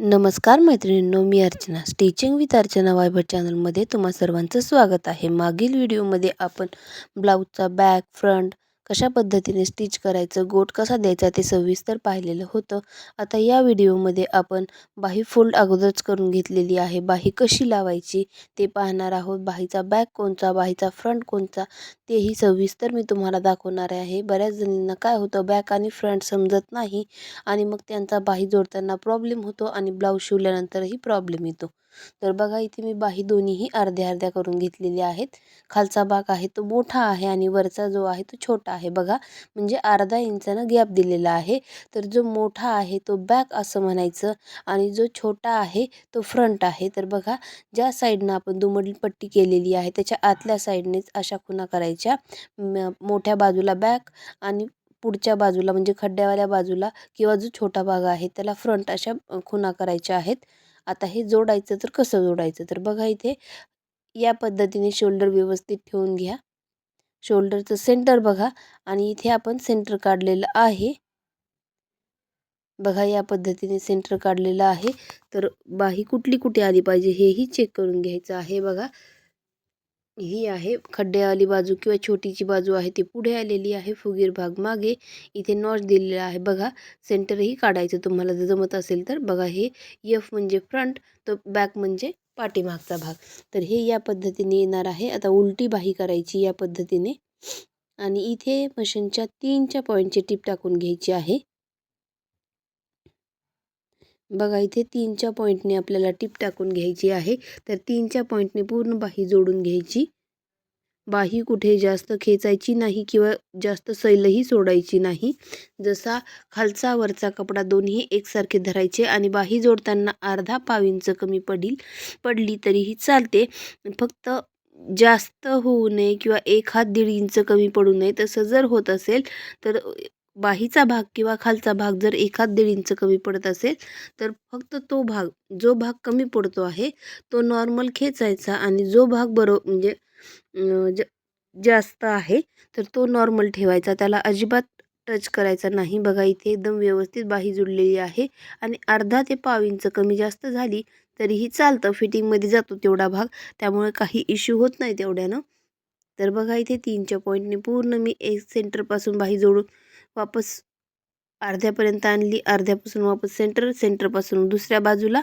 नमस्कार मैत्रिणींनो मी अर्चना. स्टिचिंग विथ अर्चना वायबर चॅनलमध्ये तुम्हा सर्वांचं स्वागत आहे. मागील व्हिडिओमध्ये आपण ब्लाऊजचा बॅक फ्रंट कशा पद्धतीने स्टिच करायचं गोट कसा द्यायचा ते सविस्तर पाहिलेलं होतं. आता या व्हिडिओमध्ये आपण बाही फोल्ड अगोदरच करून घेतलेली आहे. बाही कशी लावायची ते पाहणार आहोत. बाहीचा बॅक कोणचा बाहीचा फ्रंट कोणचा तेही सविस्तर मी तुम्हाला दाखवणार आहे. बऱ्याच जणींना काय होतं बॅक आणि फ्रंट समजत नाही आणि मग त्यांचा बाही जोडताना प्रॉब्लेम होतो आणि ब्लाऊज शिवल्यानंतरही प्रॉब्लेम येतो. तर बघा इथे मी बाही दोन्हीही अर्ध्या अर्ध्या करून घेतलेल्या आहेत. खालचा भाग आहे तो मोठा आहे आणि वरचा जो आहे तो छोटा आहे. बघा म्हणजे अर्धा इंचानं गॅप दिलेला आहे. तर जो मोठा आहे तो बॅक असं म्हणायचं आणि जो छोटा आहे तो फ्रंट आहे. तर बघा ज्या साईडनं आपण दुमडली पट्टी केलेली आहे त्याच्या आतल्या साईडनेच अशा खुणा करायच्या. मोठ्या बाजूला बॅक आणि पुढच्या बाजूला म्हणजे खड्ड्यावाल्या बाजूला किंवा जो छोटा भाग आहे त्याला फ्रंट अशा खुणा करायच्या आहेत. आता हे जोडायचं तर कसं जोडायचं? तर बघा इथे या पद्धतीने शोल्डर व्यवस्थित ठेवून घ्या. शोल्डरचं सेंटर बघा आणि इथे आपण सेंटर काढलेलं आहे. बघा या पद्धतीने सेंटर काढलेलं आहे. तर बाही कुठली कुठे आली पाहिजे हेही चेक करून घ्यायचं आहे बघा. ही आहे. खड्ड्यावाली बाजू किंवा छोटीची बाजू आहे. ती पुढे आलेली आहे. फुगीर भाग मागे. इथे नॉच दिलेला आहे. बघा सेंटरही काढायचं तुम्हाला जर जमत असेल तर. बघा हे यफ म्हणजे फ्रंट तर बॅक म्हणजे पाठीमागचा भाग. तर हे या पद्धतीने येणार आहे. आता उलटी बाही करायची या पद्धतीने. आणि इथे मशीनच्या तीनच्या पॉईंटची टीप टाकून घ्यायची आहे. बघा इथे तीनच्या पॉईंटने आपल्याला टीप टाकून घ्यायची आहे. तर तीनच्या पॉईंटने पूर्ण बाही जोडून घ्यायची. बाही कुठे जास्त खेचायची नाही किंवा जास्त सैलही सोडायची नाही. जसा खालचा वरचा कपडा दोन्ही एकसारखे धरायचे आणि बाही जोडताना अर्धा पाव इंच कमी पडील पडली तरीही चालते. फक्त जास्त होऊ नये किंवा एक हात दीड इंच कमी पडू नये तसं जर होत असेल तर बाहीचा भाग किंवा खालचा भाग जर एखाद दीड इंच कमी पडत असेल तर फक्त तो भाग जो भाग कमी पडतो आहे तो नॉर्मल खेचायचा आणि जो भाग बरो म्हणजे ज जास्त आहे तर तो नॉर्मल ठेवायचा. त्याला अजिबात टच करायचा नाही. बघा इथे एकदम व्यवस्थित बाही जुडलेली आहे आणि अर्धा ते पाव इंच कमी जास्त झाली तरीही चालतं. फिटिंगमध्ये जातो तेवढा भाग. त्यामुळे काही इश्यू होत नाही तेवढ्यानं. तर बघा इथे तीनच्या पॉईंटने पूर्ण मी एक सेंटरपासून बाही जोडून वापस अर्ध्यापर्यंत आणली. अर्ध्यापासून वापस सेंटर सेंटरपासून दुसऱ्या बाजूला.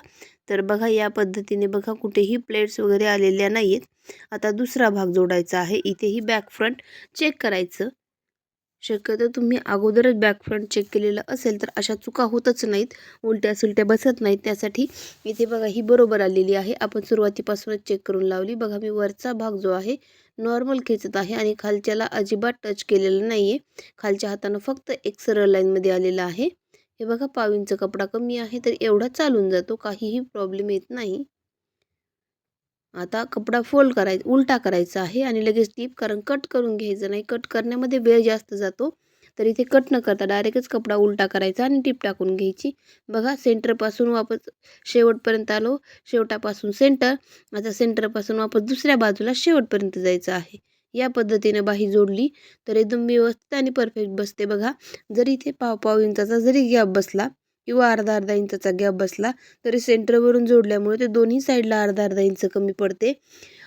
तर बघा या पद्धतीने बघा कुठेही प्लेट्स वगैरे आलेल्या नाही आहेत आता दुसरा भाग जोडायचा आहे. इथेही बॅक फ्रंट चेक करायचं. शक्यतो तुम्ही अगोदरच बॅक फ्रंट चेक केलेलं असेल तर अशा चुका होतच नाहीत. उलट्या सुलट्या बसत नाहीत. त्यासाठी इथे बघा ही बरोबर आलेली आहे. आपण सुरुवातीपासूनच चेक करून लावली. बघा मी वरचा भाग जो आहे नॉर्मल खेचत आहे आणि खालच्याला अजिबात टच केलेलं नाही आहे खालच्या हातानं फक्त एक सरळ लाईनमध्ये आलेला आहे. हे बघा पावींचा कपडा कमी आहे तर एवढा चालून जातो काहीही प्रॉब्लेम येत नाही. आता कपडा फोल्ड करायचा उलटा करायचा आहे आणि लगेच टीप कारण कट करून घ्यायचं नाही. कट करण्यामध्ये वेळ जास्त जातो. तर इथे कट न करता डायरेक्टच कपडा उलटा करायचा आणि टीप टाकून घ्यायची. बघा सेंटरपासून वापस शेवटपर्यंत आलो. शेवटापासून सेंटर आता सेंटरपासून वापस दुसऱ्या बाजूला शेवटपर्यंत जायचं आहे. या पद्धतीने बाही जोडली तर एकदम व्यवस्थित आणि परफेक्ट बसते बघा. जरी इथे पाव पाव इंचाचा जरी गॅप बसला किंवा अर्धा अर्धा इंचाचा गॅप बसला तरी सेंटरवरून जोडल्यामुळे ते दोन्ही साईडला अर्धा अर्धा इंच कमी पडते.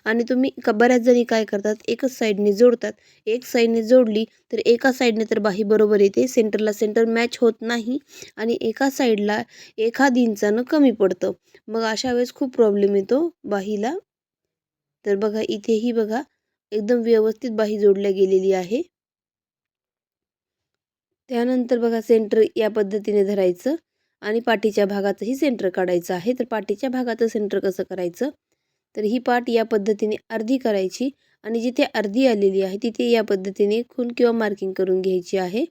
आणि तुम्ही का बऱ्याच जणी काय करतात एकच साईडने जोडतात. एक साईडने जोडली तर एका साईडने तर बाही बरोबर येते. सेंटरला सेंटर मॅच होत नाही आणि एका साईडला एखादी इंचानं कमी पडतं. मग अशा वेळेस खूप प्रॉब्लेम येतो बाहीला. तर बघा इथेही बघा एकदम व्यवस्थित बाही जोडल्या गेलेली आहे. त्यानंतर बघा सेंटर या पद्धतीने धरायचं आणि पाठीच्या भागाचंही सेंटर काढायचं आहे. तर पाठीच्या भागाचं सेंटर कसं करायचं? तर ही पाठ या पद्धतीने अर्धी करायची आणि जिथे अर्धी आलेली आहे तिथे या पद्धतीने खून किंवा मार्किंग करून घ्यायची आहे.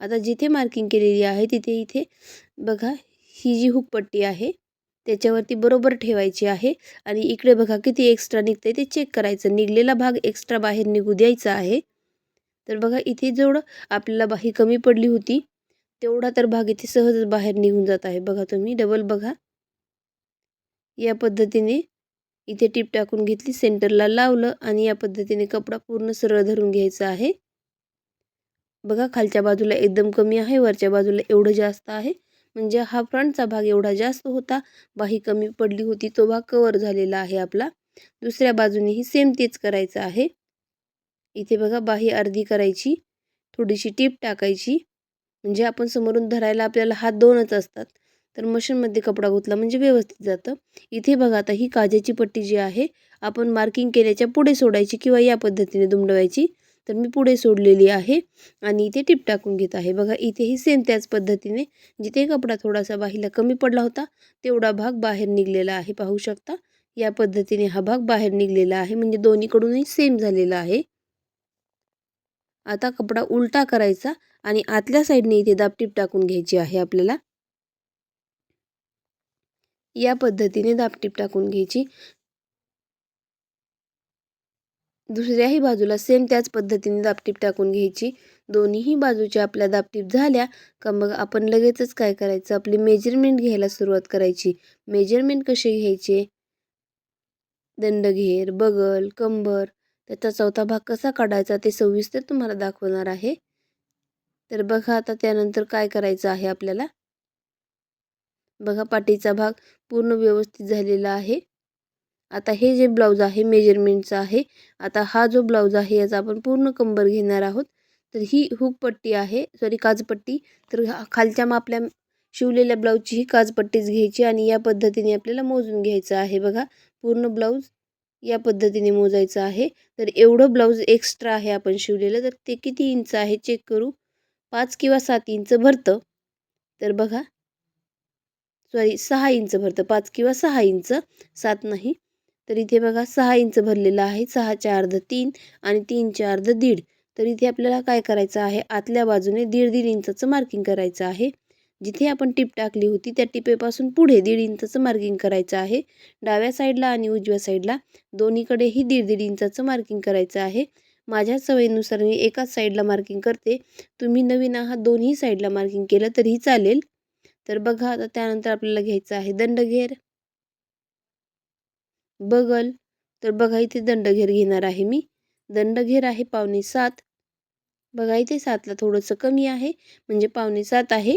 आता जिथे मार्किंग केलेली आहे तिथे इथे बघा ही जी हुकपट्टी आहे त्याच्यावरती बरोबर ठेवायची आहे आणि इकडे बघा किती एक्स्ट्रा निघतं ते चेक करायचं. निघलेला भाग एक्स्ट्रा बाहेर निघू द्यायचा आहे. तर बघा इथे जेवढं आपल्याला बाही कमी पडली होती तेवढा तर भाग इथे सहजच बाहेर निघून जात आहे. बघा तुम्ही डबल बघा. या पद्धतीने इथे टीप टाकून घेतली सेंटरला लावलं आणि या पद्धतीने कपडा पूर्ण सरळ धरून घ्यायचा आहे. बघा खालच्या बाजूला एकदम कमी आहे वरच्या बाजूला एवढं जास्त आहे. म्हणजे हा फ्रंटचा भाग एवढा जास्त होता बाही कमी पडली होती तो भाग कवर झालेला आहे आपला. दुसऱ्या बाजूनेही सेम तेच करायचं आहे. इथे बघा बाही अर्धी करायची थोडीशी टीप टाकायची. म्हणजे आपण समोरून धरायला आपल्याला हात दोनच असतात. तर मशीनमध्ये कपडा गुतला म्हणजे व्यवस्थित जातं. इथे बघा आता ही काजेची पट्टी जी आहे आपण मार्किंग केल्याच्या पुढे सोडायची किंवा या पद्धतीने दुमडवायची. तर मी पुढे सोडलेली आहे आणि इथे टिप टाकून घेत आहे. बघा इथेही सेम त्याच पद्धतीने जिथे कपडा थोडासा बाहीला कमी पडला होता तेवढा भाग बाहेर निघलेला आहे. पाहू शकता या पद्धतीने हा भाग बाहेर निघलेला आहे म्हणजे दोन्हीकडूनही सेम झालेला आहे. आता कपडा उलटा करायचा आणि आतल्या साईडने इथे दाबटीप टाकून घ्यायची आहे आपल्याला. या पद्धतीने दाबटीप टाकून घ्यायची. दुसऱ्याही बाजूला सेम त्याच पद्धतीने दाबटीप टाकून घ्यायची. दोन्हीही बाजूच्या आपल्या दाबटीप झाल्या का मग आपण लगेचच काय करायचं? आपली मेजरमेंट घ्यायला सुरुवात करायची. मेजरमेंट कसे घ्यायचे? दंडघेर बगल कंबर त्याचा चौथा भाग कसा काढायचा ते सविस्तर तुम्हाला दाखवणार आहे. तर बघा आता त्यानंतर काय करायचं आहे आपल्याला? बघा पाठीचा भाग पूर्ण व्यवस्थित झालेला आहे. आता हे जे ब्लाऊज आहे मेजरमेंटचा आहे. आता हा जो ब्लाऊज आहे याचा आपण पूर्ण कंबर घेणार आहोत. तर ही हुक पट्टी आहे सॉरी काजपट्टी तर खालच्या आपल्या शिवलेल्या ब्लाऊजची ही काजपट्टीच घ्यायची आणि या पद्धतीने आपल्याला मोजून घ्यायचं आहे. बघा पूर्ण ब्लाऊज या पद्धतीने मोजायचं आहे. तर एवढं ब्लाऊज एक्स्ट्रा आहे आपण शिवलेलं. तर ते किती इंच आहे? चेक करू. पाच किंवा सात इंच भरतं. तर बघा सॉरी सहा इंच भरतं. पाच किंवा सहा इंच सात नाही. तर इथे बघा सहा इंच भरलेलं आहे. सहाच्या अर्ध तीन आणि तीनच्या अर्ध दीड. तर इथे आपल्याला काय करायचं आहे? आतल्या बाजूने दीड दीड इंचाचं मार्किंग करायचं आहे. जिथे आपण टिप टाकली होती त्या टिपेपासून पुढे दीड इंचाचं मार्किंग करायचं आहे. डाव्या साईडला आणि उजव्या साईडला दोन्हीकडेही दीड दीड इंचाचं मार्किंग करायचं आहे. माझ्या सवयीनुसार मी एकाच साईडला मार्किंग करते. तुम्ही नवीन आहात दोन्ही साईडला मार्किंग केलं तरीही चालेल. तर बघा आता त्यानंतर आपल्याला घ्यायचं आहे दंडघेर. बगल तर बघा इथे दंडघेर घेणार आहे मी. दंडघेर आहे पावणे सात. बघा इथे सातला थोडंसं कमी आहे म्हणजे पावणे सात आहे.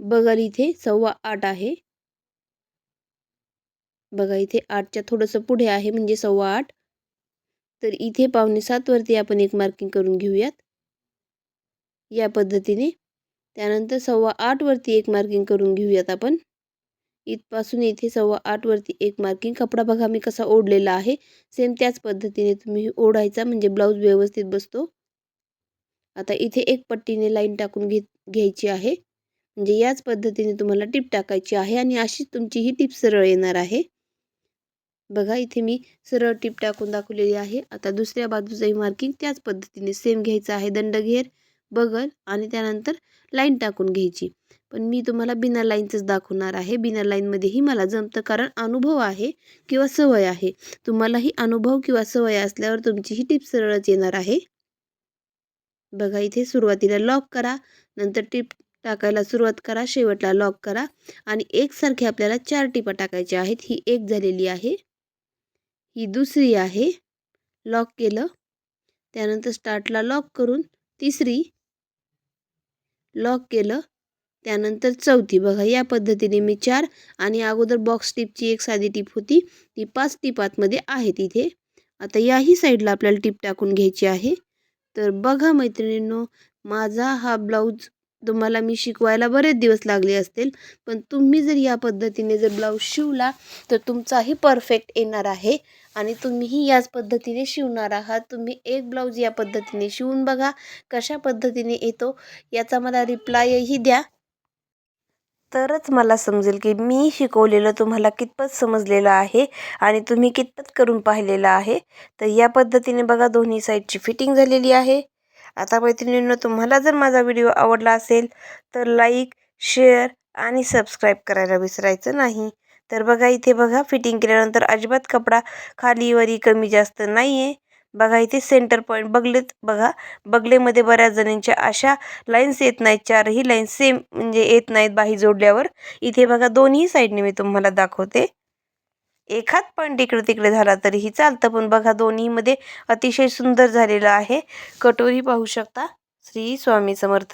बगल इथे सव्वा आठ आहे. बघा इथे आठच्या थोडंसं पुढे आहे म्हणजे सव्वा आठ. तर इथे पावणे सातवरती आपण एक मार्किंग करून घेऊयात. या पद्धतीने त्यानंतर सव्वा आठवरती एक मार्किंग करून घेऊयात आपण. इथपासून इथे सव्वा आठवरती एक मार्किंग कपडा बघा मी कसा ओढलेला आहे. सेम त्याच पद्धतीने तुम्ही ओढायचा म्हणजे ब्लाऊज व्यवस्थित बसतो. आता इथे एक पट्टीने लाईन टाकून घेत घ्यायची आहे. म्हणजे याच पद्धतीने तुम्हाला टिप टाकायची आहे आणि अशीच तुमची ही टिप सरळ येणार आहे. बघा इथे मी सरळ टिप टाकून दाखवलेली आहे. आता दुसऱ्या बाजूचंही मार्किंग त्याच पद्धतीने सेम घ्यायचं आहे. दंडघेर. बगल आणि त्यानंतर लाईन टाकून घ्यायची. पण मी तुम्हाला बिना लाईनचंच दाखवणार आहे. बिना लाईनमध्येही मला जमतं. कारण अनुभव आहे किंवा सवय आहे. तुम्हालाही अनुभव किंवा सवय असल्यावर तुमची ही टिप सरळच येणार आहे. बघा इथे सुरुवातीला लॉक करा. नंतर टिप टाकायला सुरुवात करा. शेवटला लॉक करा. आणि एकसारखे आपल्याला चार टिपा टाकायच्या आहेत. ही एक झालेली आहे. ही दुसरी आहे. लॉक केलं. त्यानंतर स्टार्टला लॉक करून तिसरी लॉक केलं. त्यानंतर चौथी बघा या पद्धतीने मी चार आणि अगोदर बॉक्स टिपची एक साधी टिप होती. ती पाच टिपातमध्ये आहे तिथे आता याही साईडला आपल्याला टिप टाकून घ्यायची आहे. तर बघा मैत्रिणींनो माझा हा ब्लाऊज तुम्हाला मी शिकवायला बरेच दिवस लागले असतील पण तुम्ही जर या पद्धतीने जर ब्लाऊज शिवला तर तुमचाही परफेक्ट येणार आहे. आणि तुम्हीही याच पद्धतीने शिवणार आहात. तुम्ही एक ब्लाऊज या पद्धतीने शिवून बघा कशा पद्धतीने येतो याचा मला रिप्लायही द्या. तरच मला समजेल की मी शिकवलेलं तुम्हाला कितपत समजलेलं आहे आणि तुम्ही कितपत करून पाहिलेलं आहे. तर या पद्धतीने बघा दोन्ही साईडची फिटिंग झालेली आहे. आता मैत्रिणींनो तुम्हाला जर माझा व्हिडिओ आवडला असेल तर लाईक शेअर आणि सबस्क्राईब करायला विसरायचं नाही. तर बघा इथे बघा फिटिंग केल्यानंतर अजिबात कपडा खालीवरी कमी जास्त नाही आहे बघा इथे सेंटर पॉईंट बगलेत बघा. बगलेमध्ये बऱ्याच जणांच्या अशा लाईन्स येत नाहीत चारही लाईन्स सेम म्हणजे येत नाहीत बाही जोडल्यावर. इथे बघा दोन्ही साईडने मी तुम्हाला दाखवते. एखाद पॉईंट इकडे तिकडे झाला तरीही चालतं पण बघा दोन्हीमध्ये अतिशय सुंदर झालेलं आहे. कटोरी पाहू शकता? श्री स्वामी समर्थ.